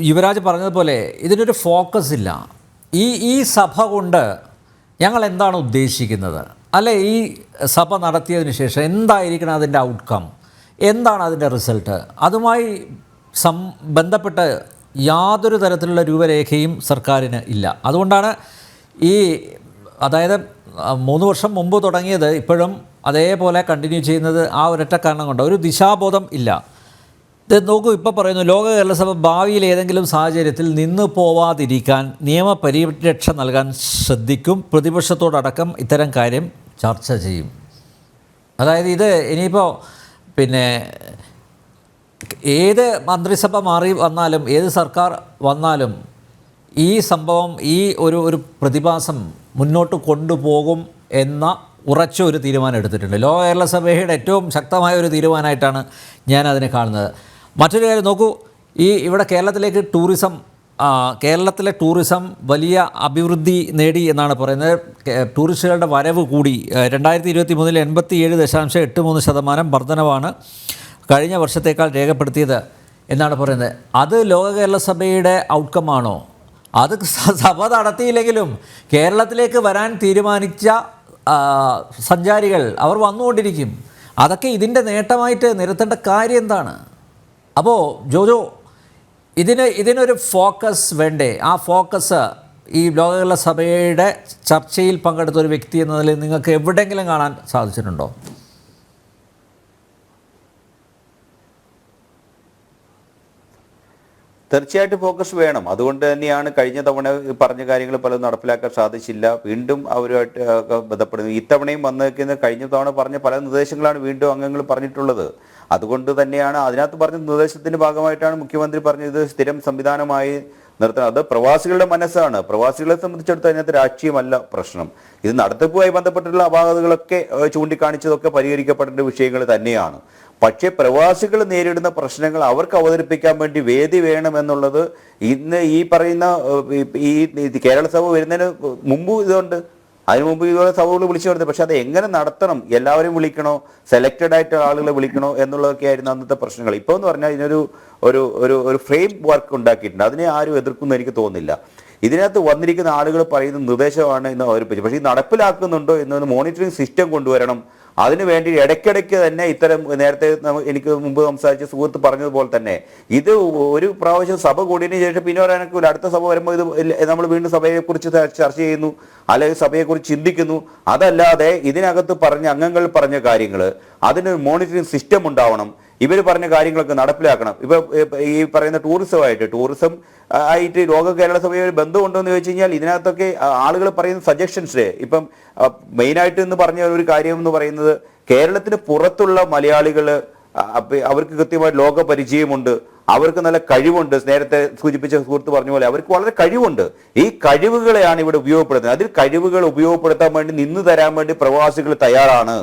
യുവരാജ് പറഞ്ഞതുപോലെ ഇതിനൊരു ഫോക്കസ് ഇല്ല. ഈ ഈ സഭ കൊണ്ട് ഞങ്ങൾ എന്താണ് ഉദ്ദേശിക്കുന്നത്? അല്ലെ ഈ സഭ നടത്തിയതിന് ശേഷം എന്തായിരിക്കണം അതിന്റെ ഔട്ട്കം എന്താണ് അതിന്റെ റിസൾട്ട് അതുമായി സം ബന്ധപ്പെട്ട് യാതൊരു തരത്തിലുള്ള രൂപരേഖയും സർക്കാരിന് ഇല്ല. അതുകൊണ്ടാണ് ഈ അതായത് മൂന്ന് വർഷം മുമ്പ് തുടങ്ങിയത് ഇപ്പോഴും അതേപോലെ കണ്ടിന്യൂ ചെയ്യുന്നത് ആ ഒരൊറ്റ കാരണം കൊണ്ട്. ഒരു ദിശാബോധം ഇല്ല. നോക്കൂ ഇപ്പോൾ പറയുന്നു ലോക കേരളസഭ ഭാവിയിൽ ഏതെങ്കിലും സാഹചര്യത്തിൽ നിന്ന് പോവാതിരിക്കാൻ നിയമപരിരക്ഷ നൽകാൻ ശ്രദ്ധിക്കും. പ്രതിപക്ഷത്തോടടക്കം ഇത്തരം കാര്യം ചർച്ച ചെയ്യും. അതായത് ഇത് ഇനിയിപ്പോൾ പിന്നെ ഏത് മന്ത്രിസഭ മാറി വന്നാലും ഏത് സർക്കാർ വന്നാലും ഈ സംഭവം ഈ ഒരു ഒരു പ്രതിഭാസം മുന്നോട്ട് കൊണ്ടുപോകും എന്ന ഉറച്ച ഒരു തീരുമാനം എടുത്തിട്ടുണ്ട്. ലോക കേരള സഭയുടെ ഏറ്റവും ശക്തമായ ഒരു തീരുമാനമായിട്ടാണ് ഞാൻ അതിനെ കാണുന്നത്. മറ്റൊരു കാര്യം നോക്കൂ ഈ ഇവിടെ കേരളത്തിലേക്ക് ടൂറിസം കേരളത്തിലെ ടൂറിസം വലിയ അഭിവൃദ്ധി നേടി എന്നാണ് പറയുന്നത്. ടൂറിസ്റ്റുകളുടെ വരവ് കൂടി രണ്ടായിരത്തി ഇരുപത്തി മൂന്നിൽ എൺപത്തി ഏഴ് ദശാംശം എട്ട് മൂന്ന് ശതമാനം വർധനവാണ് കഴിഞ്ഞ വർഷത്തേക്കാൾ രേഖപ്പെടുത്തിയത് എന്നാണ് പറയുന്നത്. അത് ലോക കേരള സഭയുടെ ഔട്ട്കമാണോ? അത് സഭ നടത്തിയില്ലെങ്കിലും കേരളത്തിലേക്ക് വരാൻ തീരുമാനിച്ച സഞ്ചാരികൾ അവർ വന്നുകൊണ്ടിരിക്കും. അതൊക്കെ ഇതിന്റെ നേട്ടമായിട്ട് നിരത്തേണ്ട കാര്യം എന്താണ്? അപ്പോൾ ജോജോ ഇതിന് ഇതിനൊരു ഫോക്കസ് വേണ്ടേ? ആ ഫോക്കസ് ഈ ലോകകേരള സഭയുടെ ചർച്ചയിൽ പങ്കെടുത്ത ഒരു വ്യക്തി എന്ന നിലയിൽ നിങ്ങൾക്ക് എവിടെയെങ്കിലും കാണാൻ സാധിച്ചിട്ടുണ്ടോ? തീർച്ചയായിട്ടും ഫോക്കസ് വേണം. അതുകൊണ്ട് തന്നെയാണ് കഴിഞ്ഞ തവണ പറഞ്ഞ കാര്യങ്ങൾ പലതും നടപ്പിലാക്കാൻ സാധിച്ചില്ല. വീണ്ടും അവരുമായിട്ട് ബന്ധപ്പെടുന്നത് ബന്ധപ്പെടുന്നു. ഇത്തവണയും വന്നേക്കുന്ന കഴിഞ്ഞ തവണ പറഞ്ഞ പല നിർദ്ദേശങ്ങളാണ് വീണ്ടും അംഗങ്ങൾ പറഞ്ഞിട്ടുള്ളത്. അതുകൊണ്ട് തന്നെയാണ് അതിനകത്ത് പറഞ്ഞ നിർദ്ദേശത്തിന്റെ ഭാഗമായിട്ടാണ് മുഖ്യമന്ത്രി പറഞ്ഞത് സ്ഥിരം സംവിധാനമായി നിർത്തണം. അത് പ്രവാസികളുടെ മനസ്സാണ്. പ്രവാസികളെ സംബന്ധിച്ചിടത്തോളം അതിനകത്ത് രാഷ്ട്രീയമല്ല പ്രശ്നം. ഇത് നടത്തിപ്പുമായി ബന്ധപ്പെട്ടിട്ടുള്ള അപാകതകളൊക്കെ ചൂണ്ടിക്കാണിച്ചതൊക്കെ പരിഹരിക്കപ്പെടേണ്ട വിഷയങ്ങൾ തന്നെയാണ്. പക്ഷേ പ്രവാസികൾ നേരിടുന്ന പ്രശ്നങ്ങൾ അവർക്ക് അവതരിപ്പിക്കാൻ വേണ്ടി വേദി വേണമെന്നുള്ളത് ഇന്ന് ഈ പറയുന്ന ഈ കേരള സഭ വരുന്നതിന് മുമ്പ് ഇതുണ്ട്. അതിനു മുമ്പ് ഇതുപോലെ സഭകൾ വിളിച്ചു വരുന്നത്. പക്ഷെ അത് എങ്ങനെ നടത്തണം? എല്ലാവരും വിളിക്കണോ? സെലക്റ്റഡ് ആയിട്ട് ആളുകളെ വിളിക്കണോ? എന്നുള്ളതൊക്കെ ആയിരുന്നു അന്നത്തെ പ്രശ്നങ്ങൾ. ഇപ്പോൾ എന്ന് പറഞ്ഞാൽ ഇതിനൊരു ഒരു ഒരു ഫ്രെയിം വർക്ക് ഉണ്ടാക്കിയിട്ടുണ്ട്. അതിനെ ആരും എതിർക്കുന്നു എനിക്ക് തോന്നുന്നില്ല. ഇതിനകത്ത് വന്നിരിക്കുന്ന ആളുകൾ പറയുന്ന നിർദ്ദേശമാണ് എന്ന് അവരിപ്പിച്ചു പക്ഷേ ഇത് നടപ്പിലാക്കുന്നുണ്ടോ എന്നൊരു മോണിറ്ററിംഗ് സിസ്റ്റം കൊണ്ടുവരണം. അതിനുവേണ്ടി ഇടയ്ക്കിടയ്ക്ക് തന്നെ ഇത്തരം നേരത്തെ എനിക്ക് മുമ്പ് സംസാരിച്ച സുഹൃത്ത് പറഞ്ഞതുപോലെ തന്നെ ഇത് ഒരു പ്രാവശ്യം സഭ കൂടിയതിനു ശേഷം പിന്നെ പറയാനൊക്കെ അടുത്ത സഭ വരുമ്പോൾ ഇത് നമ്മൾ വീണ്ടും സഭയെക്കുറിച്ച് ചർച്ച ചെയ്യുന്നു അല്ലെങ്കിൽ സഭയെക്കുറിച്ച് ചിന്തിക്കുന്നു. അതല്ലാതെ ഇതിനകത്ത് പറഞ്ഞ അംഗങ്ങൾ പറഞ്ഞ കാര്യങ്ങൾ അതിനൊരു മോണിറ്ററിംഗ് സിസ്റ്റം ഉണ്ടാവണം. ഇവർ പറഞ്ഞ കാര്യങ്ങളൊക്കെ നടപ്പിലാക്കണം. ഇപ്പൊ ഈ പറയുന്ന ടൂറിസമായിട്ട് ടൂറിസം ആയിട്ട് ലോക കേരള സഭയിൽ ബന്ധമുണ്ടോ എന്ന് ചോദിച്ചു കഴിഞ്ഞാൽ ഇതിനകത്തൊക്കെ ആളുകൾ പറയുന്ന സജഷൻസ് ഇപ്പം മെയിനായിട്ട് എന്ന് പറഞ്ഞ ഒരു കാര്യം എന്ന് പറയുന്നത് കേരളത്തിന് പുറത്തുള്ള മലയാളികൾ അവർക്ക് കൃത്യമായിട്ട് ലോക പരിചയമുണ്ട്. അവർക്ക് നല്ല കഴിവുണ്ട്. നേരത്തെ സൂചിപ്പിച്ച സുഹൃത്ത് പറഞ്ഞ പോലെ അവർക്ക് വളരെ കഴിവുണ്ട്. ഈ കഴിവുകളെയാണ് ഇവിടെ ഉപയോഗപ്പെടുത്തുന്നത്. അതിൽ കഴിവുകൾ ഉപയോഗപ്പെടുത്താൻ വേണ്ടി നിന്ന് തരാൻ വേണ്ടി പ്രവാസികൾ തയ്യാറാണ്.